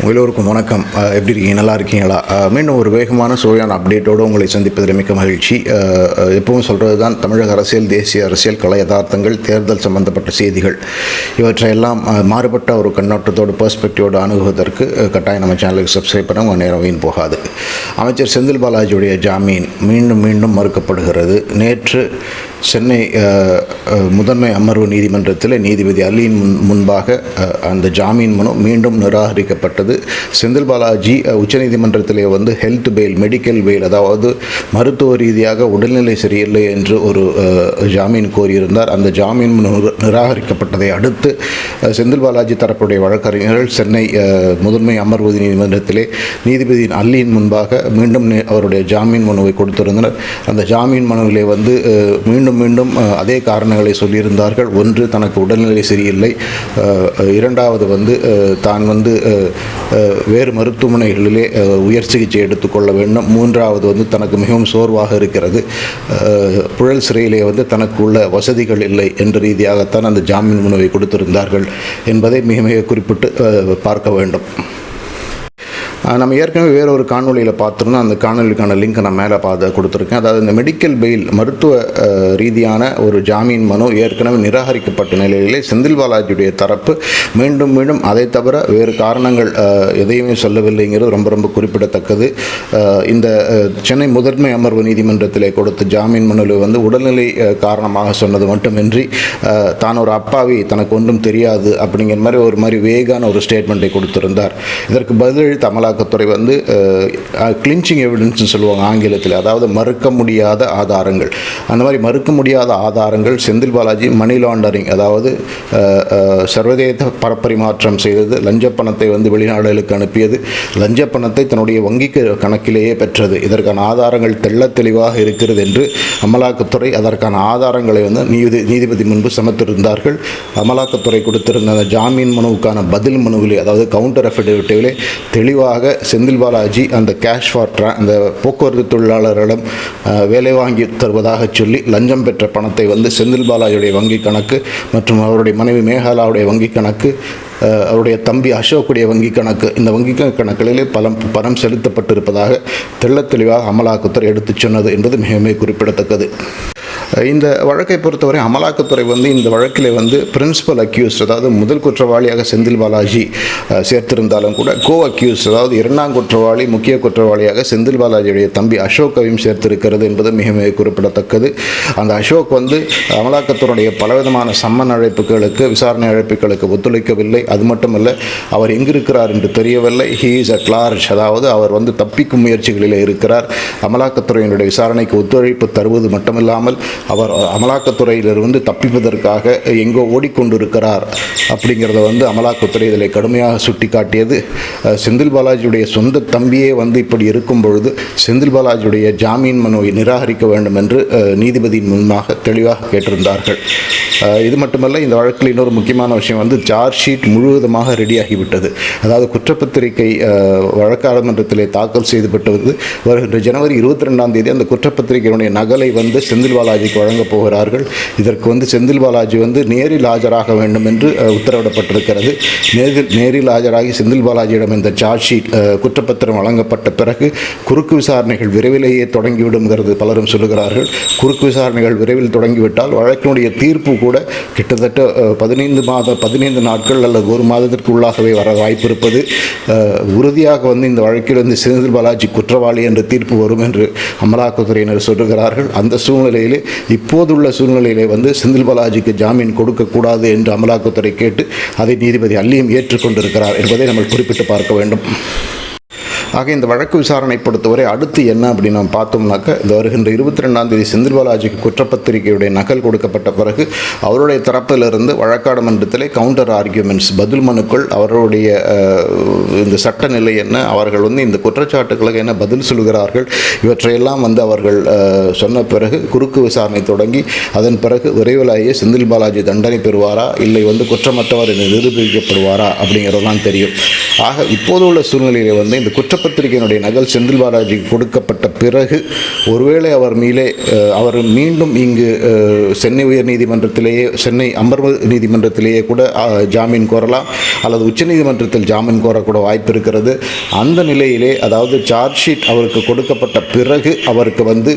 எல்லோருக்கும் வணக்கம். எப்படி இருக்கீங்க? நல்லா இருக்கீங்களா? மீண்டும் ஒரு வேகமான சுவையான அப்டேட்டோடு உங்களை சந்திப்பதில் மிக்க மகிழ்ச்சி. எப்பவும் சொல்கிறது தான் தமிழக அரசியல் தேசிய அரசியல் கலை யதார்த்தங்கள் தேர்தல் சம்பந்தப்பட்ட செய்திகள். இவற்றையெல்லாம் மாறுபட்ட ஒரு கண்ணோட்டத்தோடு பெர்ஸ்பெக்டிவோடு அணுகுவதற்கு கட்டாயம் நம்ம சேனலுக்கு சப்ஸ்கிரைப் பண்ண உங்கள் நேரம் வீண் போகாது. அமைச்சர் செந்தில் பாலாஜியுடைய ஜாமீன் மீண்டும் மீண்டும் மறுக்கப்படுகிறது. நேற்று சென்னை முதன்மை அமர்வு நீதிமன்றத்தில் நீதிபதி அலியின் முன் முன்பாக அந்த ஜாமீன் மனு மீண்டும் நிராகரிக்கப்பட்டது. செந்தில் பாலாஜி உச்சநீதிமன்றத்திலே வந்து ஹெல்த் பெயில் மெடிக்கல் பெயில் அதாவது மருத்துவ ரீதியாக உடல்நிலை சரியில்லை என்று ஒரு ஜாமீன் கோரியிருந்தார். அந்த ஜாமீன் மனு நிராகரிக்கப்பட்டதை அடுத்து செந்தில் பாலாஜி தரப்புடைய வழக்கறிஞர்கள் சென்னை முதன்மை அமர்வு நீதிமன்றத்திலே நீதிபதி அல்லியின் முன்பாக மீண்டும் அவருடைய ஜாமீன் மனுவை கொடுத்திருந்தனர். அந்த ஜாமீன் மனுவிலே வந்து மீண்டும் மீண்டும் மீண்டும் அதே காரணங்களை சொல்லியிருந்தார்கள். ஒன்று தனக்கு உடல்நிலை சரியில்லை. இரண்டாவது வந்து தான் வந்து வேறு மருத்துவமனைகளிலே உயர் சிகிச்சை எடுத்துக்கொள்ள வேண்டும். மூன்றாவது வந்து தனக்கு மிகவும் சோர்வாக இருக்கிறது. புழல் சிறையிலே வந்து தனக்கு உள்ள வசதிகள் இல்லை என்ற ரீதியாகத்தான் அந்த ஜாமீன் மனுவை கொடுத்திருந்தார்கள் என்பதை மிக மிக குறிப்பிட்டு பார்க்க வேண்டும். நம்ம ஏற்கனவே வேற ஒரு காணொலியில் பார்த்துருந்தோம். அந்த காணொளிக்கான லிங்க் நான் மேலே பார்த்து கொடுத்துருக்கேன். அதாவது இந்த மெடிக்கல் பெயில் மருத்துவ ரீதியான ஒரு ஜாமீன் மனு ஏற்கனவே நிராகரிக்கப்பட்ட நிலையிலே செந்தில் பாலாஜியுடைய தரப்பு மீண்டும் மீண்டும் அதை தவிர வேறு காரணங்கள் எதையுமே சொல்லவில்லைங்கிறது ரொம்ப ரொம்ப குறிப்பிடத்தக்கது. இந்த சென்னை முதன்மை அமர்வு நீதிமன்றத்திலே கொடுத்த ஜாமீன் மனுவில் வந்து உடல்நிலை காரணமாக சொன்னது மட்டுமின்றி தான் ஒரு அப்பாவி தனக்கு ஒன்றும் தெரியாது அப்படிங்கிற மாதிரி ஒரு மாதிரி வேகான ஒரு ஸ்டேட்மெண்ட்டை கொடுத்திருந்தார். இதற்கு பதிலளித்த அமலாக்கத்துறை வந்து கிளின்ச்சிங் எவிடன்ஸ்னு சொல்லுவாங்க ஆங்கிலத்தில். அதாவது மறுக்க முடியாத ஆதாரங்கள். அந்த மாதிரி மறுக்க முடியாத ஆதாரங்கள் செந்தில் பாலாஜி மணி லாண்டரிங் அதாவது சர்வதேச பரப்பரிமாற்றம் செய்தது லஞ்ச பணத்தை வந்து வெளிநாடுகளுக்கு அனுப்பியது லஞ்ச பணத்தை தன்னுடைய வங்கி கணக்கிலேயே பெற்றது. இதற்கான ஆதாரங்கள் தெள்ள தெளிவாக இருக்கிறது என்று அமலாக்கத்துறை அதற்கான ஆதாரங்களை வந்து நீதி நீதிபதி முன்பு சமர்த்திருந்தார்கள் அமலாக்கத்துறை கொடுத்திருந்த ஜாமீன் மனுவுக்கான பதில் மனுவிலே அதாவது கவுண்டர் அஃபிடேவிட்டிலே தெளிவாக செந்தில் பாலாஜி அந்த கேஷ் ஃபார் ட்ரா அந்த போக்குவரத்து தொழிலாளர்களிடம் வேலை வாங்கி தருவதாக சொல்லி லஞ்சம் பெற்ற பணத்தை வந்து செந்தில் பாலாஜியுடைய வங்கி கணக்கு மற்றும் அவருடைய மனைவி மேகாலாவுடைய வங்கி கணக்கு அவருடைய தம்பி அசோக்குடைய வங்கி கணக்கு இந்த வங்கி கணக்குகளிலே பலம் பணம் செலுத்தப்பட்டிருப்பதாக தெள்ளத்தெளிவாக அமலாக்கத்துறை எடுத்துச் சொன்னது என்பது மிக மிக குறிப்பிடத்தக்கது. இந்த வழக்கை பொறுத்தவரை அமலாக்கத்துறை வந்து இந்த வழக்கில் வந்து பிரின்சிபல் அக்யூஸ்ட் அதாவது முதல் குற்றவாளியாக செந்தில் பாலாஜி சேர்த்திருந்தாலும் கூட கோ அக்யூஸ்ட் அதாவது இரண்டாம் குற்றவாளி முக்கிய குற்றவாளியாக செந்தில் பாலாஜியுடைய தம்பி அசோக்கையும் சேர்த்திருக்கிறது என்பது மிக மிக குறிப்பிடத்தக்கது. அந்த அசோக் வந்து அமலாக்கத்துறையுடைய பலவிதமான சம்மன் அழைப்புகளுக்கு விசாரணை அழைப்புகளுக்கு ஒத்துழைக்கவில்லை. அது மட்டுமல்ல அவர் எங்கிருக்கிறார் என்று தெரியவில்லை. ஹீ இஸ் அட் லார்ஜ் அதாவது அவர் வந்து தப்பிக்கும் முயற்சிகளில் இருக்கிறார். அமலாக்கத்துறையினுடைய விசாரணைக்கு ஒத்துழைப்பு தருவது மட்டுமில்லாமல் அவர் அமலாக்கத்துறையிலிருந்து தப்பிப்பதற்காக எங்கோ ஓடிக்கொண்டிருக்கிறார் அப்படிங்கிறத வந்து அமலாக்கத்துறை இதில் கடுமையாக சுட்டிக்காட்டியது. அஹ், செந்தில் பாலாஜியுடைய சொந்த தம்பியே வந்து இப்படி இருக்கும் பொழுது செந்தில் பாலாஜியுடைய ஜாமீன் மனுவை நிராகரிக்க வேண்டும் என்று நீதிபதியின் முன்பாக தெளிவாக கேட்டிருந்தார்கள். இது மட்டுமல்ல இந்த வழக்கில் இன்னொரு முக்கியமான விஷயம் வந்து சார்ஜ் ஷீட் முழுவதுமாக ரெடியாகிவிட்டது. அதாவது குற்றப்பத்திரிகை அஹ், தாக்கல் செய்துவிட்டது வருகின்ற ஜனவரி இருபத்தி ரெண்டாம் தேதி அந்த குற்றப்பத்திரிகையினுடைய நகலை வந்து செந்தில் அவர்களுக்கு வழங்கப் போகிறார்கள். இதற்கு வந்து செந்தில் பாலாஜி வந்து நேரில் ஆஜராக வேண்டும் என்று உத்தரவிடப்பட்டிருக்கிறது. நேரில் நேரில் ஆஜராகி செந்தில் பாலாஜியிடம் இந்த சார்ஜ் ஷீட் குற்றப்பத்திரம் வழங்கப்பட்ட பிறகு குறுக்கு விசாரணைகள் விரைவிலேயே தொடங்கிவிடுங்கிறது பலரும் சொல்லுகிறார்கள். குறுக்கு விசாரணைகள் விரைவில் தொடங்கிவிட்டால் வழக்கினுடைய தீர்ப்பு கூட கிட்டத்தட்ட பதினைந்து மாத பதினைந்து நாட்கள் அல்லது ஒரு மாதத்திற்கு உள்ளாகவே வர வாய்ப்பு இருப்பது உறுதியாக வந்து இந்த வழக்கில் வந்து செந்தில் பாலாஜி குற்றவாளி என்று தீர்ப்பு வரும் என்று அமலாக்கத்துறையினர் சொல்லுகிறார்கள். அந்த சூழ்நிலையிலே இப்போதுள்ள சூழ்நிலையிலே வந்து செந்தில் பாலாஜிக்கு ஜாமீன் கொடுக்கக்கூடாது என்று அமலாக்கத்துறை கேட்டு அதை நீதிபதி அல்லியும் ஏற்றுக்கொண்டிருக்கிறார் என்பதை நம்ம குறிப்பிட்டு பார்க்க வேண்டும். ஆக இந்த வழக்கு விசாரணை பொறுத்தவரை அடுத்து என்ன அப்படின்னு நம்ம பார்த்தோம்னாக்க இந்த வருகின்ற இருபத்தி ரெண்டாம் தேதி செந்தில் பாலாஜிக்கு குற்றப்பத்திரிகையுடைய நகல் கொடுக்கப்பட்ட பிறகு அவருடைய தரப்பிலிருந்து வழக்காடு மன்றத்திலே கவுண்டர் ஆர்கியூமெண்ட்ஸ் பதில் மனுக்கள் அவருடைய இந்த சட்ட நிலை என்ன அவர்கள் வந்து இந்த குற்றச்சாட்டுகளுக்கு என்ன பதில் சொல்கிறார்கள் இவற்றையெல்லாம் வந்து அவர்கள் சொன்ன பிறகு குறுக்கு விசாரணை தொடங்கி அதன் பிறகு விரைவிலேயே செந்தில் பாலாஜி தண்டனை பெறுவாரா இல்லை வந்து குற்றமற்றவர் என நிரூபிக்கப்படுவாரா அப்படிங்கிறதெல்லாம் தெரியும். ஆக இப்போது உள்ள சூழ்நிலையில் வந்து இந்த பத்திரிகையினுடைய நகல் செந்தில் பாலாஜிக்கு கொடுக்கப்பட்ட பிறகு ஒருவேளை அவர் மீளே அவர் மீண்டும் இங்கு சென்னை உயர் நீதிமன்றத்திலேயே சென்னை அமர்வு நீதிமன்றத்திலேயே கூட ஜாமீன் கோரலாம் அல்லது உச்சநீதிமன்றத்தில் ஜாமீன் கோரக்கூட வாய்ப்பு இருக்கிறது. அந்த நிலையிலே அதாவது சார்ஜ் ஷீட் அவருக்கு கொடுக்கப்பட்ட பிறகு அவருக்கு வந்து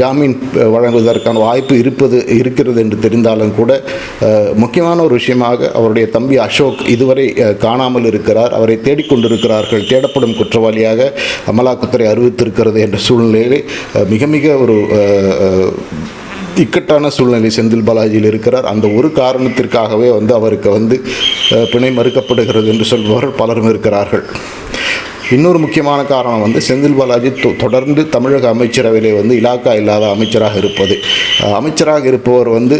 ஜாமீன் வழங்குவதற்கான வாய்ப்பு இருப்பது இருக்கிறது என்று தெரிந்தாலும் கூட முக்கியமான ஒரு விஷயமாக அவருடைய தம்பி அசோக் இதுவரை காணாமல் இருக்கிறார். அவரை தேடிக்கொண்டிருக்கிறார்கள். தேடப்படும் குற்றவாளியாக அமலாக்கத்துறை அறிவித்திருக்கிறது என்ற சூழ்நிலையிலே மிக மிக ஒரு இக்கட்டான சூழ்நிலை செந்தில் பாலாஜியில் இருக்கிறார். அந்த ஒரு காரணத்திற்காகவே வந்து அவருக்கு வந்து பிணை மறுக்கப்படுகிறது என்று சொல்பவர்கள் பலரும் இருக்கிறார்கள். இன்னொரு முக்கியமான காரணம் வந்து செந்தில் பாலாஜி தொ- தொடர்ந்து தமிழக அமைச்சரவையிலே வந்து இலாக்கா இல்லாத அமைச்சராக இருப்பது. அமைச்சராக இருப்பவர் வந்து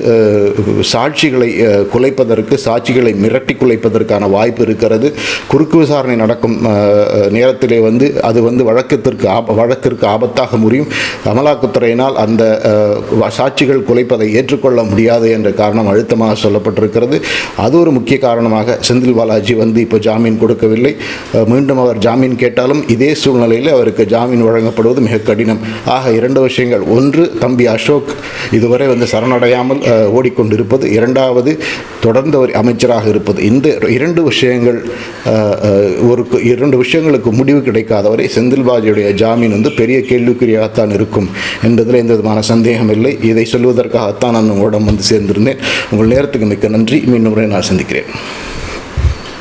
சாட்சிகளை குலைப்பதற்கு சாட்சிகளை மிரட்டி குலைப்பதற்கான வாய்ப்பு இருக்கிறது. குறுக்கு விசாரணை நடக்கும் நேரத்திலே வந்து அது வந்து வழக்கத்திற்கு ஆப வழக்கிற்கு ஆபத்தாக முடியும். அமலாக்கத்துறையினால் அந்த சாட்சிகள் குலைப்பதை ஏற்றுக்கொள்ள முடியாது என்ற காரணம் அழுத்தமாக சொல்லப்பட்டிருக்கிறது. அது ஒரு முக்கிய காரணமாக செந்தில் பாலாஜி வந்து இப்போ ஜாமீன் கொடுக்கவில்லை. மீண்டும் அவர் ஜாமீன் கேட்டாலும் இதே சூழ்நிலையில் அவருக்கு ஜாமீன் வழங்கப்படுவது மிக கடினம். ஆக இரண்டு விஷயங்கள். ஒன்று தம்பி அசோக் இதுவரை வந்து சரணடையாமல் ஓடிக்கொண்டிருப்பது. இரண்டாவது தொடர்ந்து அவர் அமைச்சராக இருப்பது. இந்த இரண்டு விஷயங்கள் ஒரு இரண்டு விஷயங்களுக்கு முடிவு கிடைக்காதவரை செந்தில் ஜாமீன் வந்து பெரிய கேள்விக்குறியாகத்தான் இருக்கும் என்பதில் எந்த விதமான சந்தேகம் இல்லை. இதை சொல்வதற்காகத்தான் நான் உங்களிடம் வந்து சேர்ந்திருந்தேன். உங்கள் நேரத்துக்கு மிக்க நன்றி. மீண்டும் நான் சந்திக்கிறேன்.